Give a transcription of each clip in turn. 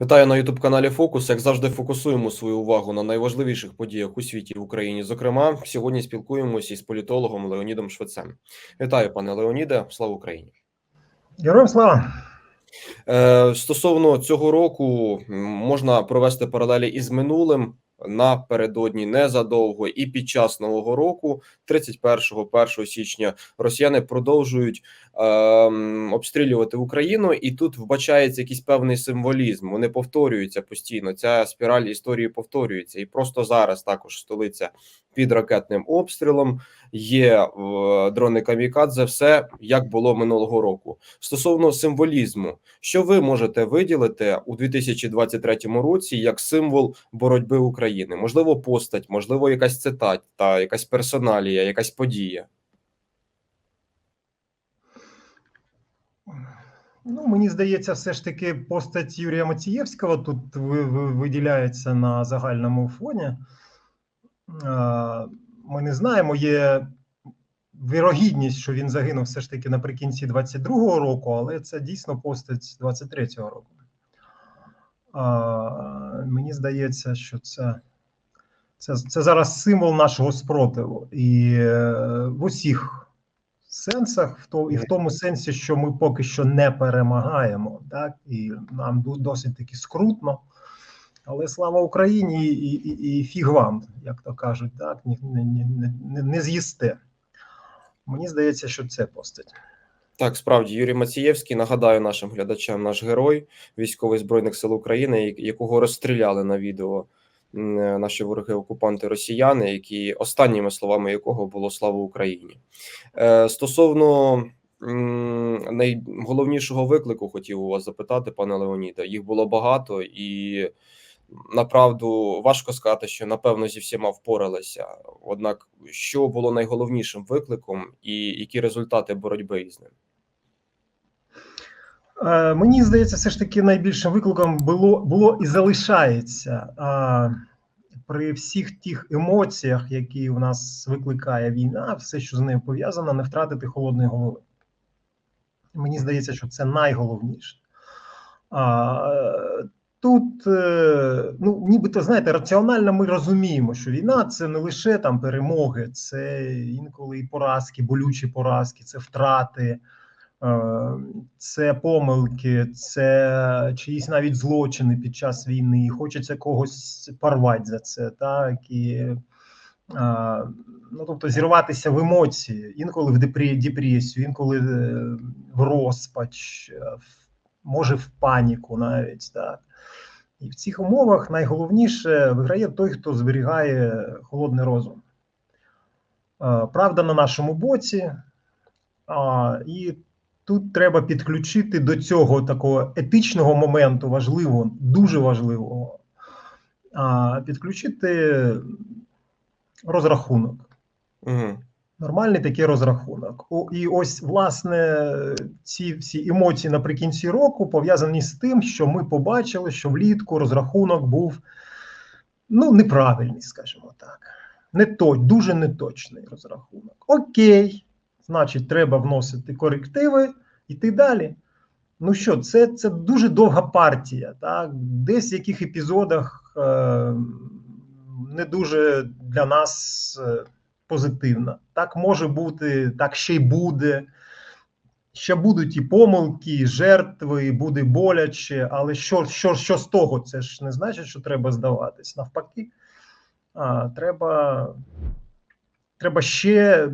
Вітаю на Ютуб каналі Фокус. Як завжди, фокусуємо свою увагу на найважливіших подіях у світі і в Україні. Зокрема, сьогодні спілкуємося із політологом Леонідом Швецем. Вітаю, пане Леоніде. Слава Україні! Героям слава! Е, Стосовно цього року можна провести паралелі із минулим. Напередодні незадовго і під час нового року, 31-1 січня, росіяни продовжують ем, обстрілювати Україну, і тут вбачається якийсь певний символізм. Вони повторюються постійно. Ця спіраль історії повторюється, і просто зараз також столиця під ракетним обстрілом. Є е, дрони камікадзе, все як було минулого року. Стосовно символізму, що ви можете виділити у 2023 році як символ боротьби України? Можливо, постать, можливо, якась цитата, якась персоналія, якась подія. Ну, мені здається, все ж таки постать Юрія Мацієвського тут ви- ви- виділяється на загальному фоні. Ми не знаємо, є вірогідність, що він загинув все ж таки наприкінці 22-го року, але це дійсно постать 23-го року. Мені здається, що це, це, це зараз символ нашого спротиву. І е, в усіх сенсах, в, то, і в тому сенсі, що ми поки що не перемагаємо, так і нам досить таки скрутно. Але слава Україні і, і, і фіг вам, як то кажуть, так не, не, не, не з'їсте. Мені здається, що це постать. Так, справді Юрій Мацієвський. Нагадаю нашим глядачам, наш герой, військовий збройних сил України, якого розстріляли на відео е, наші вороги окупанти росіяни, які останніми словами якого було слава Україні. Е, Стосовно найголовнішого виклику, хотів у вас запитати, пане Леоніде. Їх було багато, і направду важко сказати, що напевно зі всіма впоралися. Однак, що було найголовнішим викликом, і які результати боротьби із ним? Е, Мені здається, все ж таки найбільшим викликом було, було і залишається а, при всіх тих емоціях, які у нас викликає війна, все, що з нею пов'язано, не втратити холодної голови. Мені здається, що це найголовніше. А, е, тут, е, ну, нібито, знаєте, раціонально ми розуміємо, що війна це не лише там перемоги, це інколи і поразки, болючі поразки, це втрати. Е, Це помилки, це чиїсь навіть злочини під час війни. Хочеться когось порвати за це, так і е, ну тобто зірватися в емоції, інколи в депресію, інколи е, в розпач, може в паніку навіть так. І в цих умовах найголовніше виграє той, хто зберігає холодний розум. Правда на нашому боці, і тут треба підключити до цього такого етичного моменту, важливого, дуже важливого, підключити розрахунок. Угу. Нормальний такий розрахунок. І ось, власне, ці всі емоції наприкінці року пов'язані з тим, що ми побачили, що влітку розрахунок був ну, неправильний, скажімо так. Не то, дуже неточний розрахунок. Окей, значить, треба вносити корективи, йти далі. Ну що, це, це дуже довга партія. Так? Десь в яких епізодах е, не дуже для нас е, позитивна. Так може бути, так ще й буде. Ще будуть і помилки, і жертви, і буде боляче, але що, що, що з того? Це ж не значить, що треба здаватись. Навпаки, а, треба, треба ще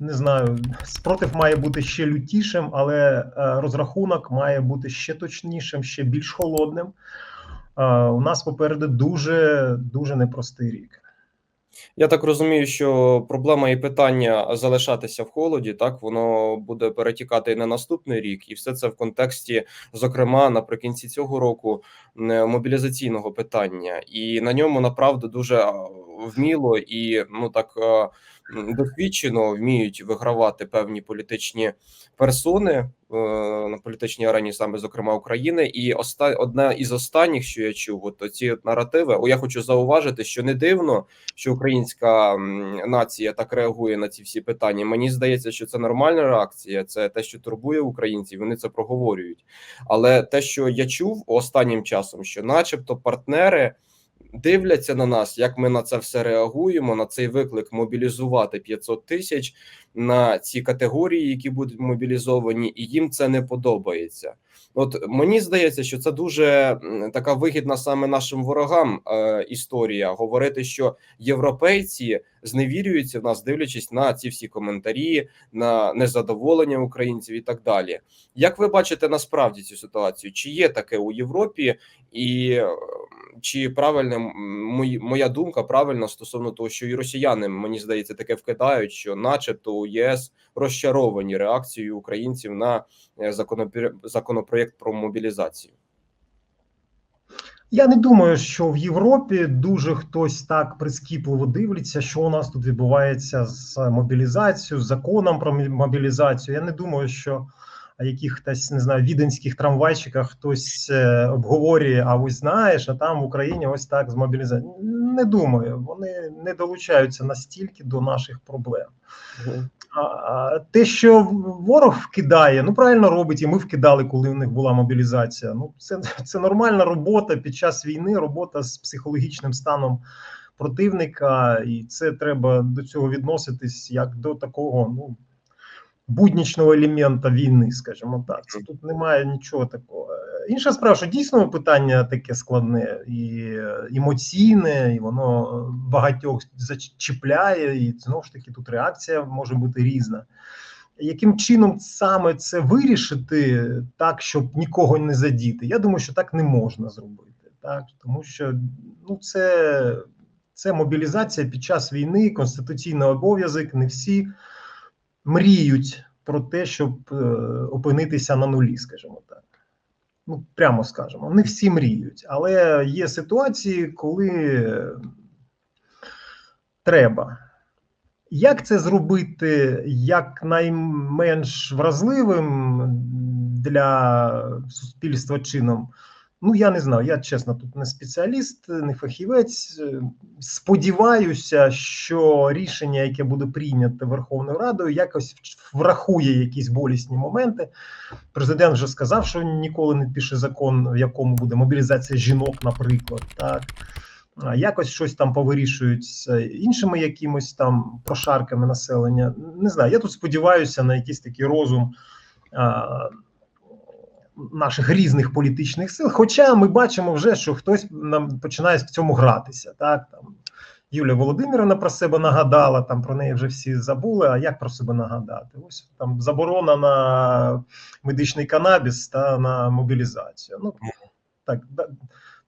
не знаю, спротив має бути ще лютішим, але е, розрахунок має бути ще точнішим, ще більш холодним. Е, у нас попереду дуже дуже непростий рік. Я так розумію, що проблема і питання залишатися в холоді, так воно буде перетікати і на наступний рік, і все це в контексті, зокрема, наприкінці цього року мобілізаційного питання, і на ньому направду дуже вміло і ну так е, досвідчено вміють вигравати певні політичні персони е, на політичній арені, саме зокрема України. І оста... одна із останніх, що я чув, от ці от наративи. О, я хочу зауважити, що не дивно, що українська нація так реагує на ці всі питання. Мені здається, що це нормальна реакція. Це те, що турбує українців. Вони це проговорюють. Але те, що я чув останнім часом, що, начебто, партнери дивляться на нас, як ми на це все реагуємо, на цей виклик мобілізувати 500 тисяч на ці категорії, які будуть мобілізовані, і їм це не подобається. От мені здається, що це дуже така вигідна саме нашим ворогам е, історія говорити, що європейці зневірюються в нас, дивлячись на ці всі коментарі, на незадоволення українців і так далі. Як ви бачите насправді цю ситуацію? Чи є таке у Європі, і чи правильна моя думка правильна стосовно того, що і росіяни мені здається таке вкидають, що, начебто, у ЄС розчаровані реакцією українців на е, законопроєкт про мобілізацію? Я не думаю, що в Європі дуже хтось так прискіпливо дивиться, що у нас тут відбувається з мобілізацією, з законом про мобілізацію. Я не думаю, що якихось не знаю віденських трамвайчиках хтось е, обговорює, а ось знаєш, а там в Україні ось так з мобілізацією. Не думаю, вони не долучаються настільки до наших проблем. А те, що ворог вкидає, ну правильно робить, і ми вкидали, коли в них була мобілізація. Ну, це, це нормальна робота під час війни, робота з психологічним станом противника, і це треба до цього відноситись як до такого ну, буднічного елемента війни, скажімо так. Це тут немає нічого такого. Інша справа, що дійсно питання таке складне і емоційне, і воно багатьох зачіпляє, і знову ж таки тут реакція може бути різна. Яким чином саме це вирішити так, щоб нікого не задіти? Я думаю, що так не можна зробити, так тому що ну це, це мобілізація під час війни, конституційний обов'язок. Не всі мріють про те, щоб е, опинитися на нулі, скажімо так. Ну, прямо скажемо, не всі мріють, але є ситуації, коли треба. Як це зробити як найменш вразливим для суспільства чином? Ну, я не знаю. Я чесно тут не спеціаліст, не фахівець. Сподіваюся, що рішення, яке буде прийнято Верховною Радою, якось врахує якісь болісні моменти. Президент вже сказав, що ніколи не пише закон, в якому буде мобілізація жінок, наприклад. Так якось щось там повирішують з іншими якимось там прошарками населення. Не знаю. Я тут сподіваюся на якийсь такий розум. Наших різних політичних сил, хоча ми бачимо вже, що хтось нам починає в цьому гратися. Так там Юлія Володимирівна про себе нагадала, там про неї вже всі забули. А як про себе нагадати? Ось там заборона на медичний канабіс та на мобілізацію. Ну так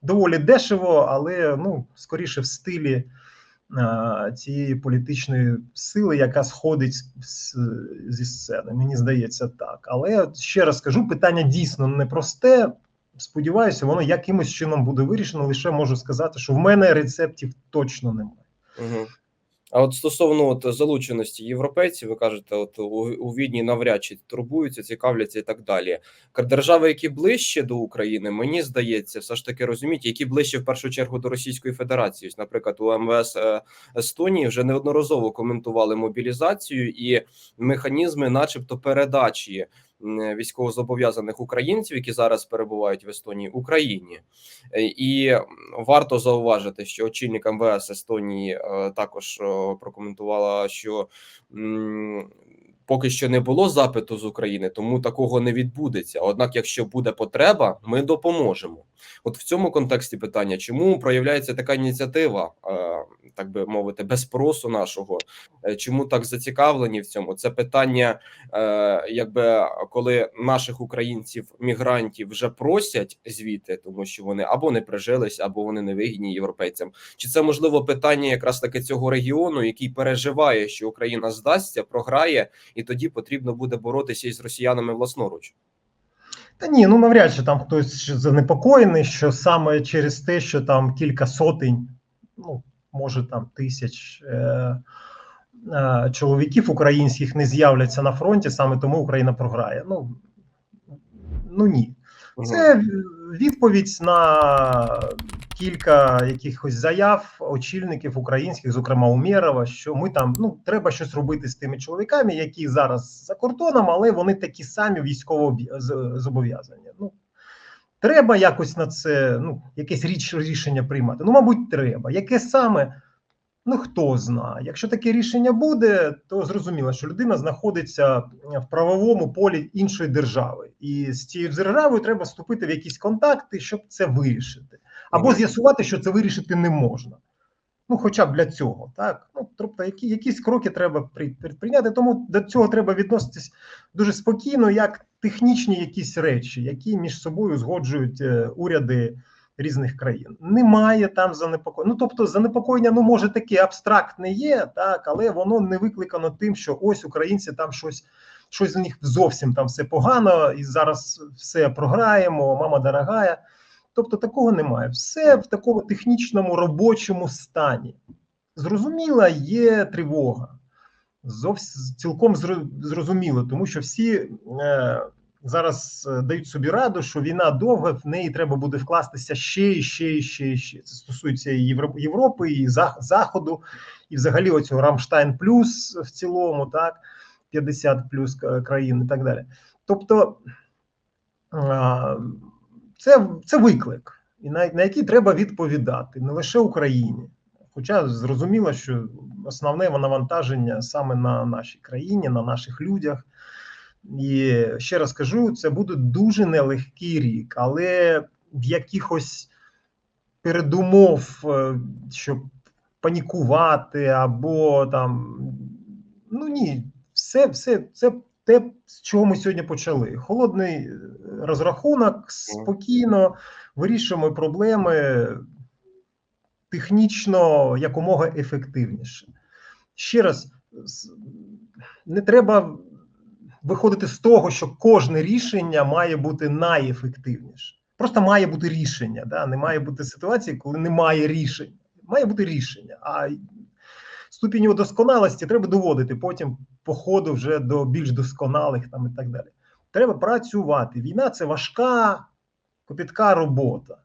доволі дешево, але ну скоріше в стилі цієї політичної сили, яка сходить зі сцени. Мені здається, так. Але ще раз скажу, питання дійсно непросте. Сподіваюся, воно якимось чином буде вирішено. Лише можу сказати, що в мене рецептів точно немає. Угу. А от стосовно от залученості європейців, ви кажете, от у, у Відні навряд чи турбуються, цікавляться і так далі. Держави, які ближче до України, мені здається, все ж таки розуміють, які ближче в першу чергу до Російської Федерації. Ось, Наприклад, у МВС Естонії вже неодноразово коментували мобілізацію і механізми, начебто, передачі військовозобов'язаних українців, які зараз перебувають в Естонії, Україні, і варто зауважити, що очільник МВС Естонії також прокоментувала, що поки що не було запиту з України, тому такого не відбудеться. Однак, якщо буде потреба, ми допоможемо. От в цьому контексті питання, чому проявляється така ініціатива, так би мовити, без спросу нашого, чому так зацікавлені в цьому? Це питання, якби коли наших українців, мігрантів вже просять звідти, тому що вони або не прижились, або вони не вигідні європейцям. Чи це можливо питання якраз таки цього регіону, який переживає, що Україна здасться, програє, і тоді потрібно буде боротися із росіянами власноруч? Та ні, ну навряд чи там хтось занепокоєний, що саме через те, що там кілька сотень, ну може там тисяч е- е, чоловіків українських не з'являться на фронті, саме тому Україна програє. Ну, ну ні. Це відповідь на кілька якихось заяв очільників українських, зокрема Умєрова, що ми там ну треба щось робити з тими чоловіками, які зараз за кордоном, але вони такі самі військово зобов'язані. Ну треба якось на це ну якесь річ рішення приймати. Ну, мабуть, треба. Яке саме? Ну хто знає. Якщо таке рішення буде, то зрозуміло, що людина знаходиться в правовому полі іншої держави, і з цією державою треба вступити в якісь контакти, щоб це вирішити, або з'ясувати, що це вирішити не можна. Ну, хоча б для цього, так ну тобто, які якісь кроки треба при, прийняти. Тому до цього треба відноситись дуже спокійно, як технічні якісь речі, які між собою згоджують е, уряди різних країн. Немає там занепокоєння. Ну тобто, занепокоєння, ну може таке абстрактне є, так, але воно не викликано тим, що ось українці там щось. Щось у них зовсім там все погано, і зараз все програємо, мама дорогая. Тобто такого немає. Все в такому технічному робочому стані. Зрозуміла, є тривога. Зовсім цілком зрозуміло, тому що всі е, зараз е, дають собі раду, що війна довга, в неї треба буде вкластися ще і ще і ще і ще. Це стосується і Європи, і Заходу, і взагалі оцього Рамштайн плюс в цілому, так, 50 плюс країн і так далі. Тобто а, це, це виклик, і на, на який треба відповідати не лише Україні. Хоча зрозуміло, що основне навантаження саме на нашій країні, на наших людях. І ще раз кажу, це буде дуже нелегкий рік, але в якихось передумов, е, щоб панікувати або там. Ну ні, все, все це те, з чого ми сьогодні почали. Холодний е, розрахунок, спокійно вирішуємо проблеми технічно якомога ефективніше. Ще раз, не треба виходити з того, що кожне рішення має бути найефективніше. Просто має бути рішення. Да? Не має бути ситуації, коли немає рішень. Має бути рішення. А ступінь його досконалості треба доводити потім по ходу вже до більш досконалих там і так далі. Треба працювати. Війна це важка, копітка робота.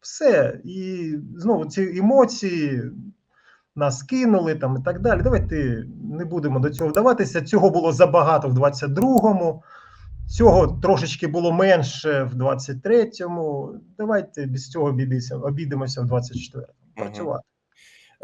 Все. І знову ці емоції нас кинули там і так далі. Давайте не будемо до цього вдаватися. Цього було забагато в 22-му, цього трошечки було менше в 23-му. Давайте без цього обійдемося, в 24-му. Мгм. Працювати.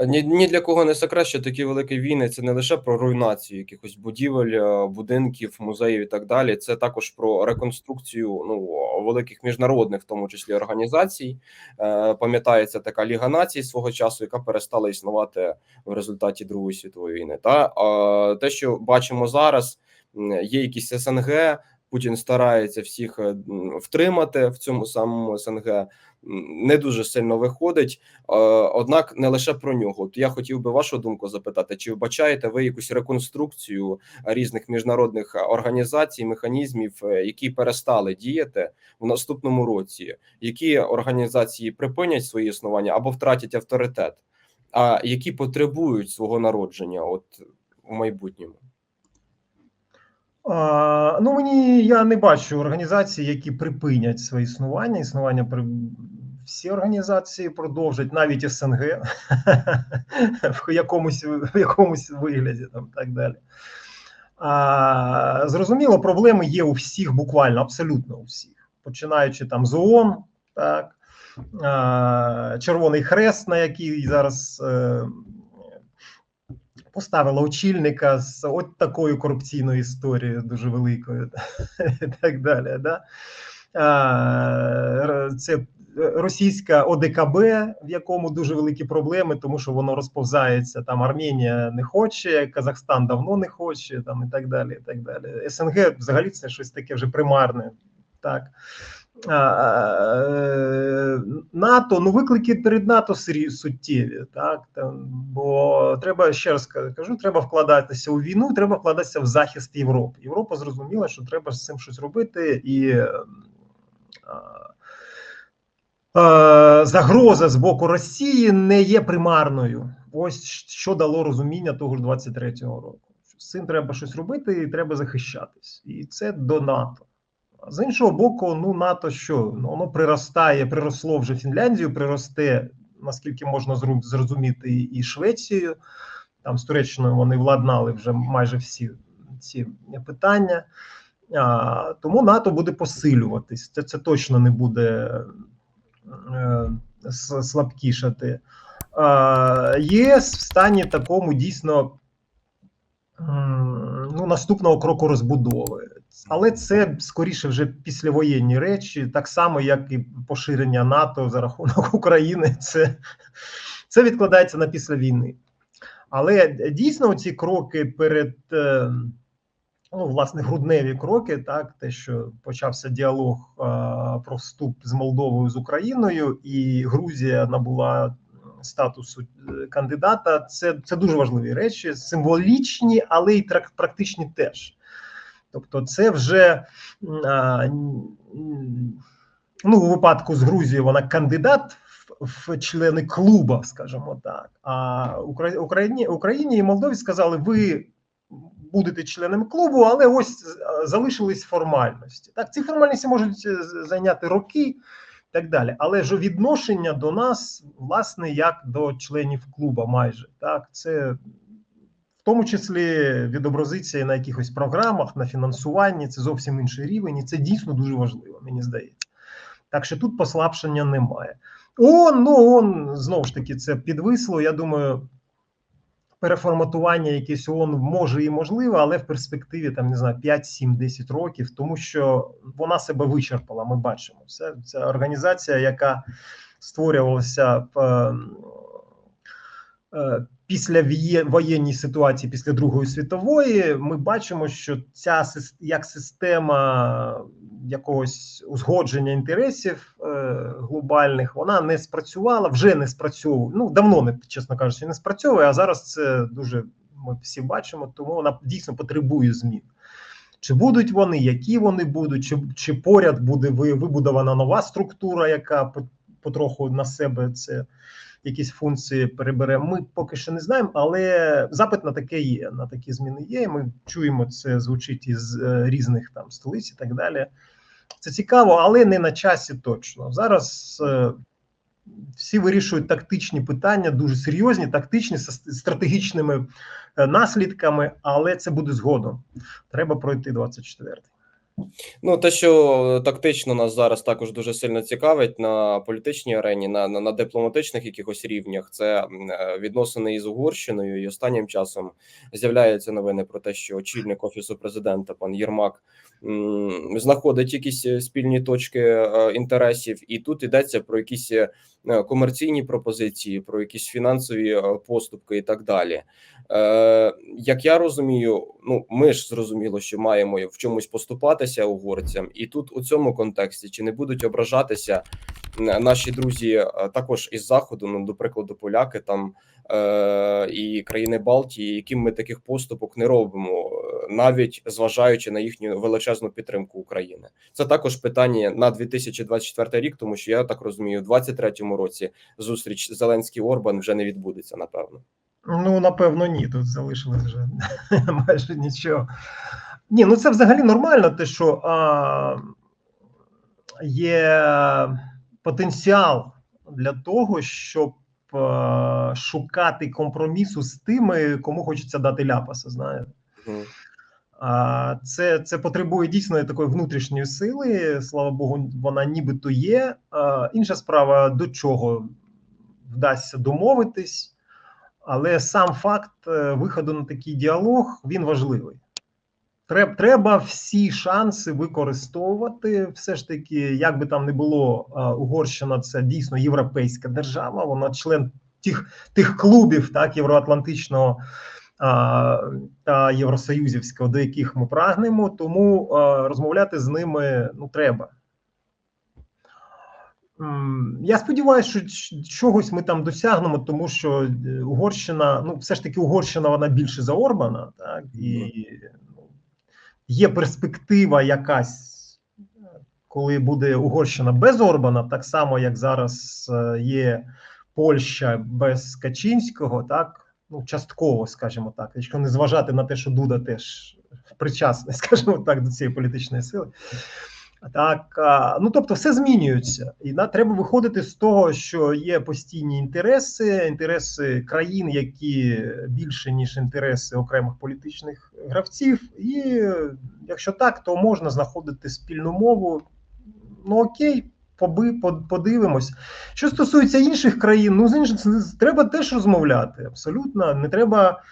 Ні, ні для кого не секрет, що такі великі війни це не лише про руйнацію якихось будівель, е, будинків, музеїв і так далі. Це також про реконструкцію ну великих міжнародних, в тому числі організацій. Е, Пам'ятається така Ліга націй свого часу, яка перестала існувати в результаті Другої світової війни. Та е, те, що бачимо зараз, є якісь СНГ. Путін старається всіх е, втримати в цьому самому СНГ. Не дуже сильно виходить. Е, Однак не лише про нього. От я хотів би вашу думку запитати: чи вбачаєте ви якусь реконструкцію різних міжнародних організацій, механізмів, е, які перестали діяти в наступному році? Які організації припинять своє існування або втратять авторитет, а які потребують свого народження, от у майбутньому? Ну мені я не бачу організацій, які припинять своє існування. Існування при всі організації продовжать, навіть СНГ в якомусь в якомусь вигляді, там так далі. А, зрозуміло, проблеми є у всіх, буквально абсолютно у всіх, починаючи там з ООН, так а, Червоний Хрест, на який зараз. Е, Поставила очільника з от такою корупційною історією, дуже великою, і так далі. Да? Це російська ОДКБ, в якому дуже великі проблеми, тому що воно розповзається. Там Арменія не хоче, Казахстан давно не хоче, там і так далі. і так далі. СНГ взагалі це щось таке вже примарне. Так. А, НАТО, ну виклики перед НАТО суттєві, так там, бо треба ще раз кажу, треба вкладатися у війну, треба вкладатися в захист Європи. Європа зрозуміла, що треба з цим щось робити, і а, загроза з боку Росії не є примарною. Ось що дало розуміння того ж 23-го року. З цим треба щось робити і треба захищатись. І це до НАТО. А з іншого боку, ну НАТО що? Ну, воно приростає, приросло вже Фінляндію, приросте, наскільки можна зрозуміти, і Швецію. Там з Туреччиною вони владнали вже майже всі ці питання. А, тому НАТО буде посилюватись. Це, це точно не буде е, слабкішати. А, ЄС в стані такому дійсно ну, наступного кроку розбудови. Але це скоріше вже післявоєнні речі, так само, як і поширення НАТО за рахунок України. Це, це відкладається на після війни. Але дійсно ці кроки перед е, ну, власне грудневі кроки, так те, що почався діалог е, про вступ з Молдовою з Україною, і Грузія набула статусу е, кандидата. Це, це дуже важливі речі, символічні, але й практичні теж. Тобто, це вже м, ну, у випадку з Грузією вона кандидат в, члени клуба, скажімо так. А Укра- Україні, Україні і Молдові сказали, ви будете членом клубу, але ось е, залишились формальності. Так, ці формальності можуть е, зайняти роки так далі. Але ж відношення до нас, власне, як до членів клуба, майже так, це в тому числі відобразиться на якихось програмах, на фінансуванні. Це зовсім інший рівень, і це дійсно дуже важливо, мені здається. Так що тут послабшення немає. ООН, ну ООН, знову ж таки, це підвисло. Я думаю, переформатування якесь ООН може і можливо, але в перспективі там не знаю 5, 7, 10 років, тому що вона себе вичерпала. Ми бачимо. Це, це організація, яка створювалася е, е, після воєнній ситуації, після Другої світової. Ми бачимо, що ця як система якогось узгодження інтересів е, глобальних, вона не спрацювала, вже не спрацьовує. Ну давно не чесно кажучи, не спрацьовує. А зараз це дуже ми всі бачимо, тому вона дійсно потребує змін. Чи будуть вони, які вони будуть, чи, чи поряд буде вибудована нова структура, яка потроху на себе це якісь функції перебере. Ми поки що не знаємо, але запит на таке є. На такі зміни є. Ми чуємо це звучить із е, різних там столиць і так далі. Це цікаво, але не на часі точно. Зараз е, всі вирішують тактичні питання, дуже серйозні, тактичні, з стратегічними е, наслідками, але це буде згодом. Треба пройти 24-й. Ну, те, що тактично нас зараз також дуже сильно цікавить на політичній арені, на, на, на дипломатичних якихось рівнях, це е, відносини із Угорщиною. І останнім часом з'являються новини про те, що очільник офісу президента пан Єрмак м, знаходить якісь е, спільні точки е, інтересів, і тут йдеться про якісь е, комерційні пропозиції, про якісь фінансові е, поступки і так далі. Е, як я розумію, ну ми ж зрозуміло, що маємо в чомусь поступатися угорцям, і тут у цьому контексті чи не будуть ображатися наші друзі е, також із заходу, ну до прикладу, поляки там е, і країни Балтії, яким ми таких поступок не робимо, е, навіть зважаючи на їхню величезну підтримку України. Це також питання на 2024 рік, тому що я так розумію, у 2023 році зустріч Зеленський Орбан вже не відбудеться, напевно. Ну, напевно, ні. Тут залишилось вже майже нічого. Ні, ну це взагалі нормально, те, що а, є потенціал для того, щоб а, шукати компромісу з тими, кому хочеться дати ляпаса. Знаєте. А це, це потребує дійсно такої внутрішньої сили. Слава Богу, вона нібито є. А, інша справа, до чого вдасться домовитись. Але сам факт е, виходу на такий діалог він важливий. Треба, всі шанси використовувати. Все ж таки, як би там не було, е, Угорщина це дійсно європейська держава. Вона член тих, тих клубів, так, Євроатлантичного а, та Євросоюзівського, до яких ми прагнемо. Тому а, розмовляти з ними ну треба. Я сподіваюся, що чогось ми там досягнемо, тому що е, Угорщина, ну все ж таки, Угорщина вона більше за Орбана, так? І ну, є перспектива якась коли буде Угорщина без Орбана, так само як зараз е, є Польща без Качинського, так? Ну частково, скажімо так, якщо не зважати на те, що Дуда теж причасний, скажімо так, до цієї політичної сили. Так, ну тобто, все змінюється, і на треба виходити з того, що є постійні інтереси, інтереси країн, які більше ніж інтереси окремих політичних гравців. І якщо так, то можна знаходити спільну мову. Ну окей, поби, под- подивимось. Що стосується інших країн, ну з інших треба теж розмовляти. Абсолютно не треба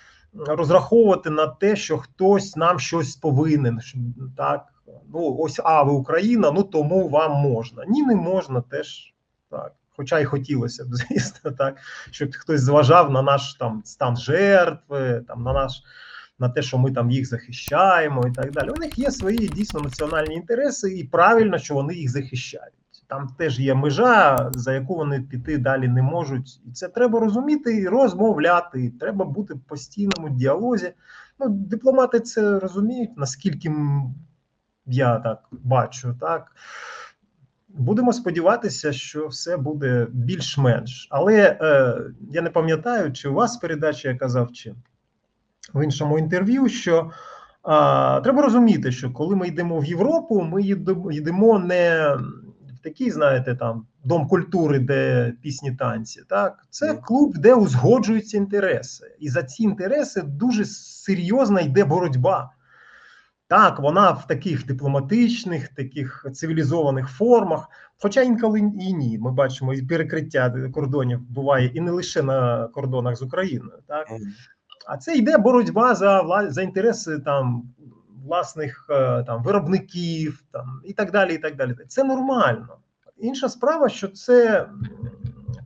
розраховувати на те, що хтось нам щось повинен. Так, ну ось а ви Україна, ну тому вам можна. Ні, не можна теж так. Хоча й хотілося б, звісно, так, щоб хтось зважав на наш там стан жертви, там на наш на те, що ми там їх захищаємо, і так далі. У них є свої дійсно національні інтереси, і правильно, що вони їх захищають. Там теж є межа, за яку вони піти далі не можуть, і це треба розуміти і розмовляти. Треба бути в постійному діалозі. Ну, дипломати це розуміють, наскільки я так бачу, так. Будемо сподіватися, що все буде більш-менш. Але е, я не пам'ятаю, чи у вас передача я казав, чи в іншому інтерв'ю, що а, треба розуміти, що коли ми йдемо в Європу, ми йдемо не в такий, знаєте, там дом культури, де пісні танці. Так, це клуб, де узгоджуються інтереси, і за ці інтереси дуже серйозна йде боротьба. Так, вона в таких дипломатичних, таких цивілізованих формах, хоча інколи і ні. Ми бачимо, і перекриття кордонів буває і не лише на кордонах з Україною, так а це йде боротьба за за інтереси там власних е, там виробників, там і так далі. І так далі. Це нормально. Інша справа, що це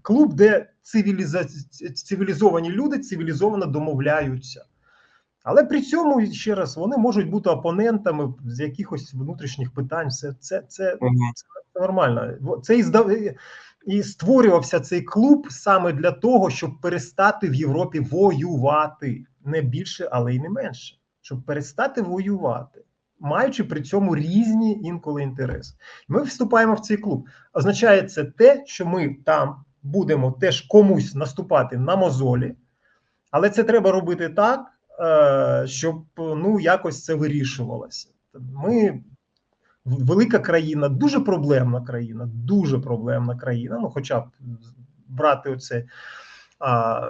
клуб, де цивіліза... цивілізовані люди цивілізовано домовляються. Але при цьому ще раз вони можуть бути опонентами з якихось внутрішніх питань. Це, це, це, це нормально. Во- Це і здав... і створювався цей клуб саме для того, щоб перестати в Європі воювати не більше, але й не менше, щоб перестати воювати, маючи при цьому різні інколи інтереси. Ми вступаємо в цей клуб. Означає це те, що ми там будемо теж комусь наступати на мозолі, але це треба робити так, щоб ну якось це вирішувалося. Ми велика країна, дуже проблемна країна, дуже проблемна країна. Ну, хоча б брати оце а,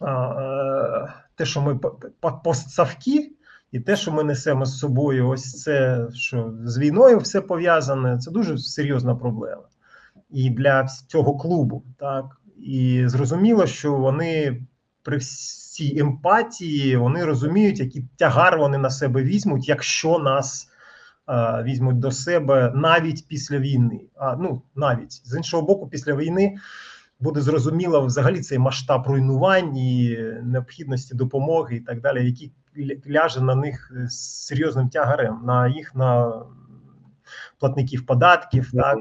а, е, те, що ми по- по- постсавки, і те, що ми несемо з собою, ось це, що з війною все пов'язане, це дуже серйозна проблема. І для цього клубу, так. І зрозуміло, що вони при всій емпатії вони розуміють, який тягар вони на себе візьмуть, якщо нас е, візьмуть до себе навіть після війни. А ну навіть з іншого боку, після війни буде зрозуміло взагалі цей масштаб руйнувань і необхідності допомоги і так далі, який ляже на них з серйозним тягарем, на їх на платників податків, Мгм. так.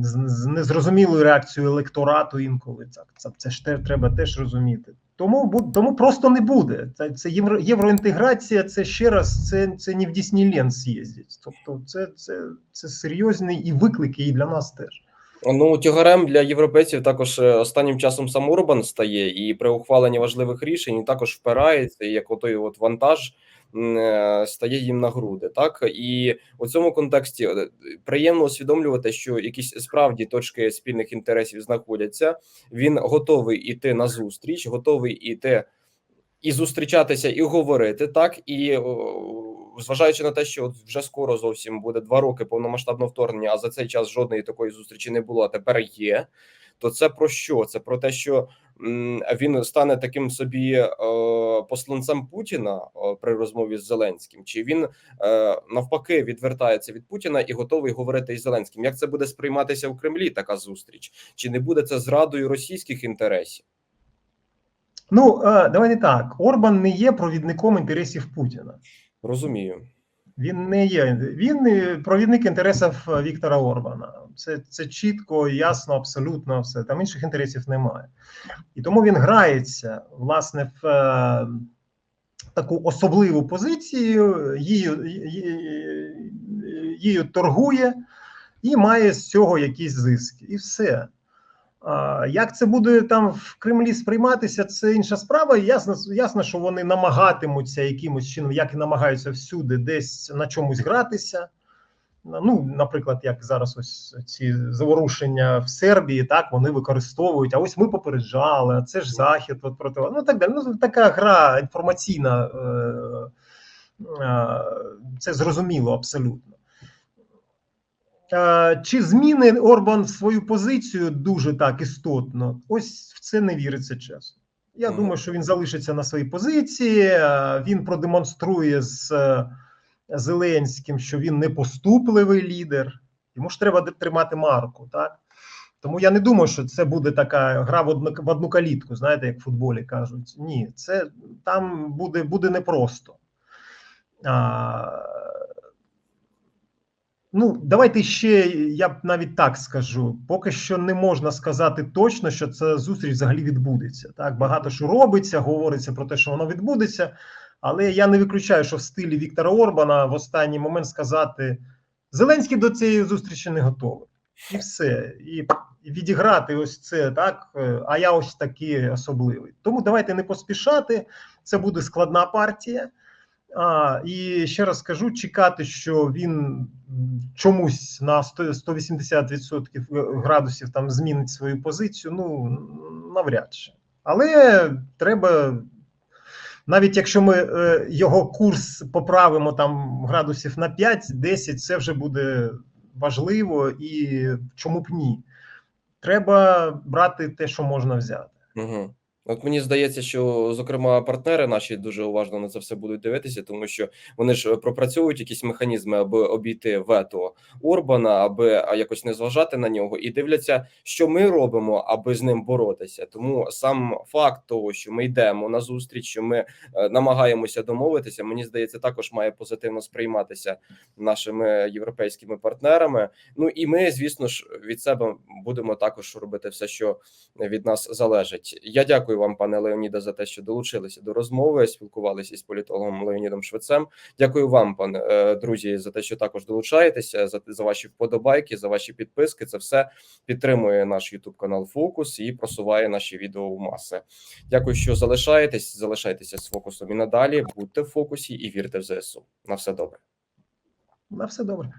З, незрозумілою реакцією електорату інколи це, це, це ж треба теж розуміти. Тому тому просто не буде. Це, це євро, євроінтеграція, це ще раз, це, це не в Діснейленд з'їздять. Тобто, це, це, це серйозний і виклики, і для нас теж. Ну, тягарем для європейців також е, останнім часом сам Урбан стає, і при ухваленні важливих рішень також впирається, як отой от вантаж стає їм на груди. Так і у цьому контексті е, приємно усвідомлювати, що якісь справді точки спільних інтересів знаходяться. Він готовий іти на зустріч, готовий іти і зустрічатися, і говорити так, і зважаючи на те, що от вже скоро зовсім буде два роки повномасштабного вторгнення, а за цей час жодної такої зустрічі не було. А тепер є. То це про що? Це про те, що він стане таким собі е, посланцем Путіна е, при розмові з Зеленським, чи він е, навпаки відвертається від Путіна і готовий говорити із Зеленським? Як це буде сприйматися в Кремлі? Така зустріч? Чи не буде це зрадою російських інтересів? Ну, давайте так. Орбан не є провідником інтересів Путіна. Розумію. Він не є. Він е, провідник інтересів е, Віктора Орбана. Це, це чітко, ясно, абсолютно все. Там інших інтересів немає. І тому він грається власне в е, таку особливу позицію, її, її- її торгує і має з цього якісь зиски, і все. Як це буде там в Кремлі сприйматися, це інша справа. Ясно, ясно, що вони намагатимуться якимось чином, як і намагаються всюди, десь на чомусь гратися. Ну, наприклад, як зараз ось ці заворушення в Сербії, так вони використовують. А ось ми попереджали, а це ж захід от проти ну так далі. Ну така гра інформаційна, е, е, це зрозуміло абсолютно. Е, Чи зміни Орбан свою позицію дуже так істотно? Ось в це не віриться чесно. Я Мгм. думаю, що він залишиться на своїй позиції. е, Він продемонструє з е, Зеленським, що він не поступливий лідер. Йому ж треба тримати марку, так? Тому я не думаю, що це буде така гра в одну, в одну калітку, знаєте, як в футболі кажуть. Ні, це там буде, буде непросто. А, Ну, давайте ще я б навіть так скажу. Поки що не можна сказати точно, що ця зустріч взагалі відбудеться. Так багато що робиться, говориться про те, що воно відбудеться. Але я не виключаю, що в стилі Віктора Орбана в останній момент сказати Зеленський до цієї зустрічі не готовий, і все, і, відіграти ось це так. е, А я ось такий особливий. Тому давайте не поспішати. Це буде складна партія. А, і ще раз скажу: чекати, що він чомусь на 100 180% градусів там змінить свою позицію. Ну навряд чи. Але треба, навіть якщо ми е, його курс поправимо там градусів на 5-10, це вже буде важливо і чому б ні. Треба брати те, що можна взяти. Угу. От мені здається, що зокрема партнери наші дуже уважно на це все будуть дивитися, тому що вони ж пропрацьовують якісь механізми, аби обійти вето Орбана, аби якось не зважати на нього, і дивляться, що ми робимо, аби з ним боротися. Тому сам факт того, що ми йдемо на зустріч, що ми е, намагаємося домовитися, мені здається, також має позитивно сприйматися нашими європейськими партнерами. Ну і ми, звісно ж, від себе будемо також робити все, що від нас залежить. Я дякую вам, пане Леоніде, за те, що долучилися до розмови, спілкувалися із політологом Леонідом Швецем. Дякую вам, пане е, друзі, за те, що також долучаєтеся, за за ваші вподобайки, за ваші підписки. Це все підтримує наш Ютуб канал Фокус і просуває наші відео в маси. Дякую, що залишаєтесь. Залишайтеся з фокусом і надалі. Будьте в фокусі і вірте в ЗСУ. На все добре. На все добре.